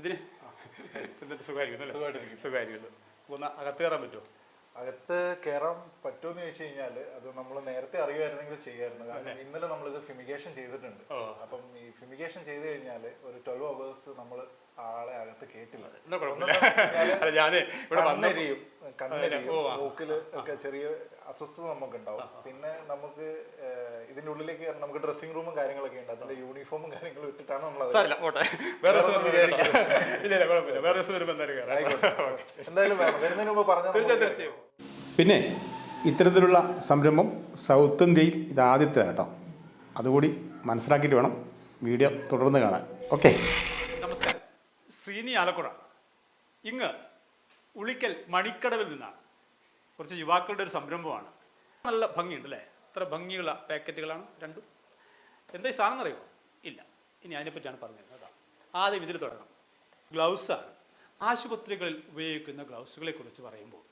ഇതിന് എന്നിട്ട് സുഖമായിരിക്കും. സുഖമായിരിക്കുന്നു. ഒന്ന് അകത്ത് കയറാൻ പറ്റുമോ? അകത്ത് കയറാൻ പറ്റുമെന്ന് ചോദിച്ചു കഴിഞ്ഞാൽ അത് നമ്മൾ നേരത്തെ അറിയുമായിരുന്നെങ്കിൽ ചെയ്യായിരുന്നു. കാരണം ഇന്നലെ നമ്മൾ ഇത് ഫിമിഗേഷൻ ചെയ്തിട്ടുണ്ട്. അപ്പം ഈ ഫിമിഗേഷൻ ചെയ്ത് കഴിഞ്ഞാൽ ഒരു ട്വൽവ് അവേഴ്സ് നമ്മൾ ആളെ അകത്ത് കേട്ടില്ല ഞാൻ ഇവിടെ വന്ന മൂക്കിൽ ഒക്കെ ചെറിയ അസ്വസ്ഥത നമുക്ക് ഉണ്ടാവും പിന്നെ നമുക്ക് ഇതിന്റെ ഉള്ളിലേക്ക് നമുക്ക് ഡ്രസ്സിംഗ് റൂമും കാര്യങ്ങളൊക്കെ ഉണ്ട്. അതിന്റെ യൂണിഫോമും കാര്യങ്ങളും ഇട്ടിട്ടാണ് നമ്മൾ സാറില്ല പോട്ടെ. വേറെ ഇല്ല ഇല്ല കുഴപ്പമില്ല. വേറെ വരുമ്പോൾ എന്തായാലും വരുന്നതിന് മുമ്പ് തീർച്ചയായും പിന്നെ ഇത്തരത്തിലുള്ള സംരംഭം സൗത്ത് ഇന്ത്യയിൽ ഇത് ആദ്യത്തെ കേട്ടോ. അതുകൂടി മനസ്സിലാക്കിയിട്ട് വേണം വീഡിയോ തുടർന്ന് കാണാൻ. ഓക്കെ. നമസ്കാരം. ശ്രീനി ആലക്കുഴ ഇങ്ങ് ഉളിക്കൽ മണിക്കടവിൽ നിന്നാണ്. കുറച്ച് യുവാക്കളുടെ ഒരു സംരംഭമാണ്. നല്ല ഭംഗിയുണ്ട് അല്ലേ? എത്ര ഭംഗിയുള്ള പാക്കറ്റുകളാണ് രണ്ടും. എന്താ സാധനം അറിയുമോ ഇല്ല. ഇനി അതിനെപ്പറ്റിയാണ് പറഞ്ഞത്. കേട്ടോ ആദ്യം ഇതിൽ തുടങ്ങാം. ഗ്ലൗസാണ് ആശുപത്രികളിൽ ഉപയോഗിക്കുന്ന ഗ്ലൗസുകളെ കുറിച്ച് പറയുമ്പോൾ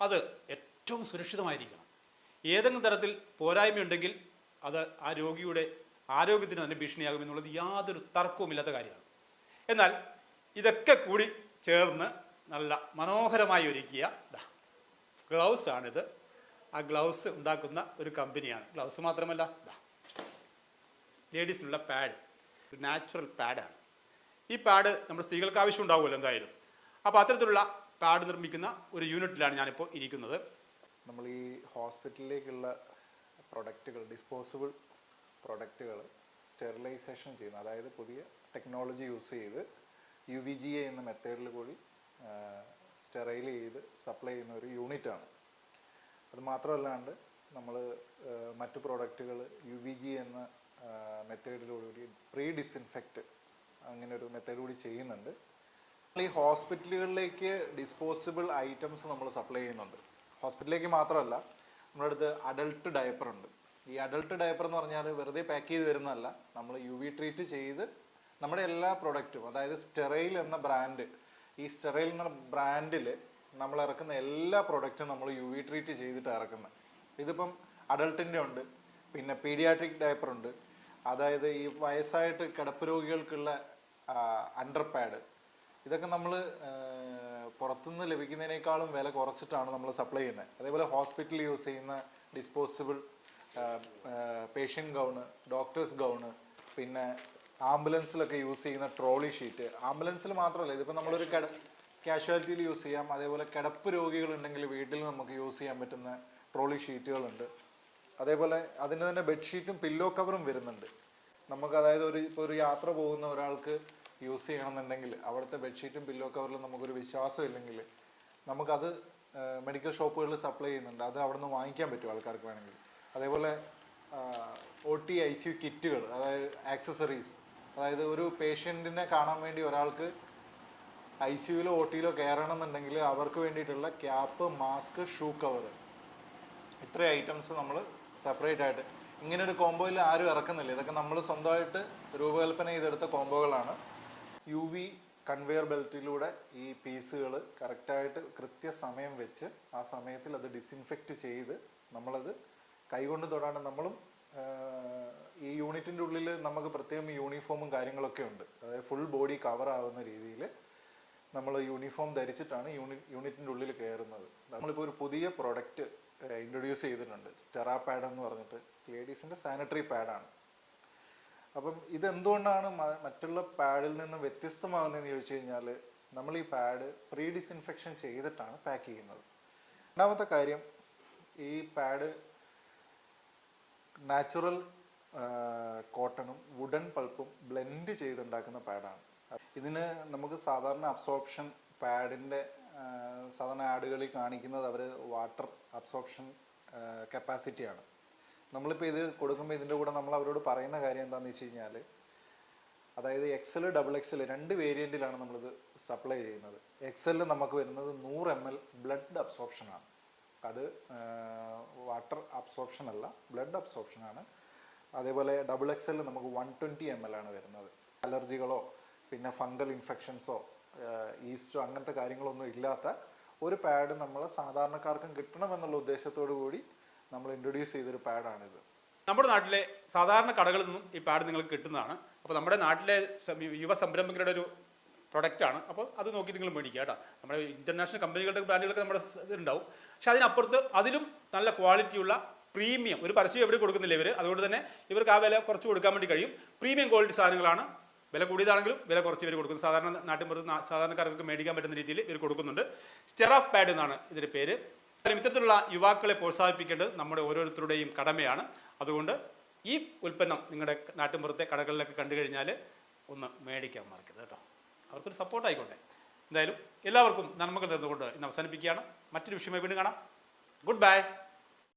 അത് ഏറ്റവും സുരക്ഷിതമായിരിക്കണം. ഏതെങ്കിലും തരത്തിൽ പോരായ്മയുണ്ടെങ്കിൽ അത് ആ രോഗിയുടെ ആരോഗ്യത്തിന് തന്നെ ഭീഷണിയാകുമെന്നുള്ളത് യാതൊരു തർക്കവുമില്ലാത്ത കാര്യമാണ്. എന്നാൽ ഇതൊക്കെ കൂടി ചേർന്ന് നല്ല മനോഹരമായി ഒരുക്കിയ ഗ്ലൗസ് ആണിത് ആ ഗ്ലൗസ് ഉണ്ടാക്കുന്ന ഒരു കമ്പനിയാണ്. ഗ്ലൗസ് മാത്രമല്ല ലേഡീസിനുള്ള പാഡ് ഒരു നാച്ചുറൽ പാഡാണ്. ഈ പാഡ് നമ്മുടെ സ്ത്രീകൾക്ക് ആവശ്യം ഉണ്ടാവുമല്ലോ എന്തായാലും. അപ്പോൾ അത്തരത്തിലുള്ള പാഡ് നിർമ്മിക്കുന്ന ഒരു യൂണിറ്റിലാണ് ഞാനിപ്പോൾ ഇരിക്കുന്നത്. നമ്മൾ ഈ ഹോസ്പിറ്റലിലേക്കുള്ള പ്രൊഡക്റ്റുകൾ ഡിസ്പോസിബിൾ പ്രൊഡക്റ്റുകൾ സ്റ്റെറിലൈസേഷൻ ചെയ്യുന്ന അതായത് പുതിയ ടെക്നോളജി യൂസ് ചെയ്ത് യു വി ജി എ എന്ന മെത്തേഡിൽ കൂടി സ്റ്റെറൈൽ ചെയ്ത് സപ്ലൈ ചെയ്യുന്ന ഒരു യൂണിറ്റാണ്. അത് മാത്രമല്ലാണ്ട് നമ്മൾ മറ്റു പ്രോഡക്റ്റുകൾ യു വി ജി എന്ന മെത്തേഡിലൂടെ പ്രീ ഡിസിൻഫെക്റ്റ് അങ്ങനെ ഒരു മെത്തേഡ് കൂടി ചെയ്യുന്നുണ്ട്. ഈ ഹോസ്പിറ്റലുകളിലേക്ക് ഡിസ്പോസിബിൾ ഐറ്റംസ് നമ്മൾ സപ്ലൈ ചെയ്യുന്നുണ്ട്. ഹോസ്പിറ്റലിലേക്ക് മാത്രമല്ല നമ്മുടെ അടുത്ത് അഡൾട്ട് ഡയപ്പർ ഉണ്ട്. ഈ അഡൾട്ട് ഡയപ്പർ എന്ന് പറഞ്ഞാൽ വെറുതെ പാക്ക് ചെയ്ത് വരുന്നതല്ല. നമ്മൾ യു വി ട്രീറ്റ് ചെയ്ത് നമ്മുടെ എല്ലാ പ്രൊഡക്റ്റും അതായത് സ്റ്റെറൈൽ എന്ന ബ്രാൻഡ് ഈ സ്റ്റെറൈൽ എന്ന ബ്രാൻഡിൽ നമ്മൾ ഇറക്കുന്ന എല്ലാ പ്രൊഡക്റ്റും നമ്മൾ യു വി ട്രീറ്റ് ചെയ്തിട്ട് ഇറക്കുന്നത് ഇതിപ്പം അഡൾട്ടിന്റെ ഉണ്ട് പിന്നെ പീഡിയാട്രിക് ഡയപ്പർ ഉണ്ട്. അതായത് ഈ വയസ്സായിട്ട് കിടപ്പ് രോഗികൾക്കുള്ള അണ്ടർ പാഡ് ഇതൊക്കെ നമ്മൾ പുറത്തുനിന്ന് ലഭിക്കുന്നതിനേക്കാളും വില കുറച്ചിട്ടാണ് നമ്മൾ സപ്ലൈ ചെയ്യുന്നത് അതേപോലെ ഹോസ്പിറ്റലിൽ യൂസ് ചെയ്യുന്ന disposable patient gown doctors gown പിന്നെ ആംബുലൻസിലൊക്കെ യൂസ് ചെയ്യുന്ന ട്രോളി ഷീറ്റ്. ആംബുലൻസിൽ മാത്രമല്ല ഇതിപ്പോൾ നമ്മളൊരു കിട കാഷ്വാലിറ്റിയിൽ യൂസ് ചെയ്യാം. അതേപോലെ കിടപ്പ് രോഗികൾ ഉണ്ടെങ്കിൽ വീട്ടിൽ നമുക്ക് യൂസ് ചെയ്യാൻ പറ്റുന്ന ട്രോളി ഷീറ്റുകളുണ്ട്. അതേപോലെ അതിന് തന്നെ ബെഡ്ഷീറ്റും പില്ലോ കവറും വരുന്നുണ്ട്. നമുക്ക് അതായത് ഒരു ഇപ്പോൾ ഒരു യാത്ര പോകുന്ന ഒരാൾക്ക് യൂസ് ചെയ്യണമെന്നുണ്ടെങ്കിൽ അവിടുത്തെ ബെഡ്ഷീറ്റും പില്ലോ കവറിലും നമുക്കൊരു വിശ്വാസം ഇല്ലെങ്കിൽ നമുക്കത് മെഡിക്കൽ ഷോപ്പുകളിൽ സപ്ലൈ ചെയ്യുന്നുണ്ട്. അത് അവിടെ നിന്ന് വാങ്ങിക്കാൻ പറ്റും ആൾക്കാർക്ക് വേണമെങ്കിൽ. അതേപോലെ O T I C U കിറ്റുകൾ അതായത് ആക്സസറീസ് അതായത് ഒരു പേഷ്യന്റിനെ കാണാൻ വേണ്ടി ഒരാൾക്ക് ഐ സിയുയിലോ ഒ ടിയിലോ കയറണമെന്നുണ്ടെങ്കിൽ അവർക്ക് വേണ്ടിയിട്ടുള്ള ക്യാപ്പ് മാസ്ക് ഷൂ കവർ. ഇത്രയും ഐറ്റംസ് നമ്മൾ സെപ്പറേറ്റ് ആയിട്ട്. ഇങ്ങനെ ഒരു കോംബോയിൽ ആരും ഇറക്കുന്നില്ല. ഇതൊക്കെ നമ്മൾ സ്വന്തമായിട്ട് രൂപകൽപ്പന ചെയ്തെടുത്ത കോംബോകളാണ്. യു വി കൺവെയർ ബെൽറ്റിലൂടെ ഈ പീസുകൾ കറക്റ്റായിട്ട് കൃത്യസമയം വെച്ച് ആ സമയത്തിൽ അത് ഡിസിൻഫെക്റ്റ് ചെയ്ത് നമ്മളത് കൈകൊണ്ട് തൊടാണ്ട് നമ്മളും ഈ യൂണിറ്റിന്റെ ഉള്ളിൽ നമുക്ക് പ്രത്യേകം യൂണിഫോമും കാര്യങ്ങളൊക്കെ ഉണ്ട്. അതായത് ഫുൾ ബോഡി കവർ ആവുന്ന രീതിയിൽ നമ്മൾ യൂണിഫോം ധരിച്ചിട്ടാണ് യൂണി യൂണിറ്റിന്റെ ഉള്ളിൽ കയറുന്നത് നമ്മളിപ്പോൾ ഒരു പുതിയ പ്രൊഡക്റ്റ് ഇൻട്രൊഡ്യൂസ് ചെയ്തിട്ടുണ്ട്. സ്റ്റെറാ പാഡ് എന്ന് പറഞ്ഞിട്ട്. ലേഡീസിന്റെ സാനിറ്ററി പാഡാണ് അപ്പം ഇതെന്തുകൊണ്ടാണ് മറ്റുള്ള പാഡിൽ നിന്ന് വ്യത്യസ്തമാകുന്നതെന്ന് ചോദിച്ചു കഴിഞ്ഞാൽ നമ്മൾ ഈ പാഡ് പ്രീ ഡിസിൻഫെക്ഷൻ ചെയ്തിട്ടാണ് പാക്ക് ചെയ്യുന്നത്. രണ്ടാമത്തെ കാര്യം ഈ പാഡ് നാച്ചുറൽ കോട്ടണും വുഡൻ പൾപ്പും ബ്ലെൻഡ് ചെയ്തുണ്ടാക്കുന്ന പാഡാണ്. ഇതിന് നമുക്ക് സാധാരണ അബ്സോർപ്ഷൻ പാഡിന്റെ സാധാരണ ആടുകളിൽ കാണിക്കുന്നത് അവർ വാട്ടർ അബ്സോർപ്ഷൻ കപ്പാസിറ്റിയാണ് നമ്മളിപ്പോൾ ഇത് കൊടുക്കുമ്പോൾ ഇതിന്റെ കൂടെ നമ്മൾ അവരോട് പറയുന്ന കാര്യം എന്താണെന്ന് വെച്ച് കഴിഞ്ഞാൽ അതായത് എക്സൽ ഡബിൾ എക്സൽ രണ്ട് വേരിയന്റിലാണ് നമ്മളിത് സപ്ലൈ ചെയ്യുന്നത്. എക്സലിൽ നമുക്ക് വരുന്നത് നൂറ് എം എൽ ബ്ലഡ് അബ്സോർപ്ഷനാണ് അത് വാട്ടർ അബ്സോർപ്ഷൻ അല്ല ബ്ലഡ് അബ്സോർപ്ഷൻ ആണ്. അതേപോലെ ഡബിൾ എക്സ് എല്ലിൽ നമുക്ക് വൺ ട്വന്റി എം എൽ ആണ് വരുന്നത്. അലർജികളോ പിന്നെ ഫംഗൽ ഇൻഫെക്ഷൻസോ ഈസ്റ്റോ അങ്ങനത്തെ കാര്യങ്ങളൊന്നും ഇല്ലാത്ത ഒരു പാഡ് നമ്മൾ സാധാരണക്കാർക്കും കിട്ടണമെന്നുള്ള ഉദ്ദേശത്തോടു കൂടി നമ്മൾ ഇൻട്രൊഡ്യൂസ് ചെയ്തൊരു പാഡാണിത് നമ്മുടെ നാട്ടിലെ സാധാരണ കടകളിൽ നിന്നും ഈ പാഡ് നിങ്ങൾക്ക് കിട്ടുന്നതാണ്. അപ്പോൾ നമ്മുടെ നാട്ടിലെ യുവ സംരംഭകരുടെ ഒരു പ്രൊഡക്റ്റാണ് അപ്പോൾ അത് നോക്കി നിങ്ങൾ മേടിക്കുക കേട്ടോ. നമ്മുടെ ഇന്റർനാഷണൽ കമ്പനികളുടെ ബ്രാൻഡുകളൊക്കെ നമ്മുടെ ഇതുണ്ടാവും. പക്ഷെ അതിനപ്പുറത്ത് അതിലും നല്ല ക്വാളിറ്റിയുള്ള പ്രീമിയം. ഒരു പരസ്യം എവിടെ കൊടുക്കുന്നില്ല ഇവർ അതുകൊണ്ട് തന്നെ ഇവർക്ക് ആ വില കുറച്ച് കൊടുക്കാൻ വേണ്ടി കഴിയും. പ്രീമിയം ക്വാളിറ്റി സാധനങ്ങളാണ്. വില കൂടിയതാണെങ്കിലും വില കുറച്ച് ഇവർ കൊടുക്കുന്നു. സാധാരണ നാട്ടിൻപുറത്ത് സാധാരണക്കാർക്ക് മേടിക്കാൻ പറ്റുന്ന രീതിയിൽ ഇവർ കൊടുക്കുന്നുണ്ട്. സ്റ്റെറാഫ് പാഡ് എന്നാണ് ഇതിന്റെ പേര്. ഇത്തരത്തിലുള്ള യുവാക്കളെ പ്രോത്സാഹിപ്പിക്കേണ്ടത് നമ്മുടെ ഓരോരുത്തരുടെയും കടമയാണ്. അതുകൊണ്ട് ഈ ഉൽപ്പന്നം നിങ്ങളുടെ നാട്ടിൻപുറത്തെ കടകളിലൊക്കെ കണ്ടു കഴിഞ്ഞാൽ ഒന്ന് മേടിക്കാൻ മറക്കരുത് കേട്ടോ. അവർക്കൊരു സപ്പോർട്ട് ആയിക്കോട്ടെ. എന്തായാലും എല്ലാവർക്കും നന്മകൾ തന്നുകൊണ്ട് ഇന്ന് അവസാനിപ്പിക്കുകയാണ്. മറ്റൊരു വിഷയമായി വീണ്ടും കാണാം. Good bye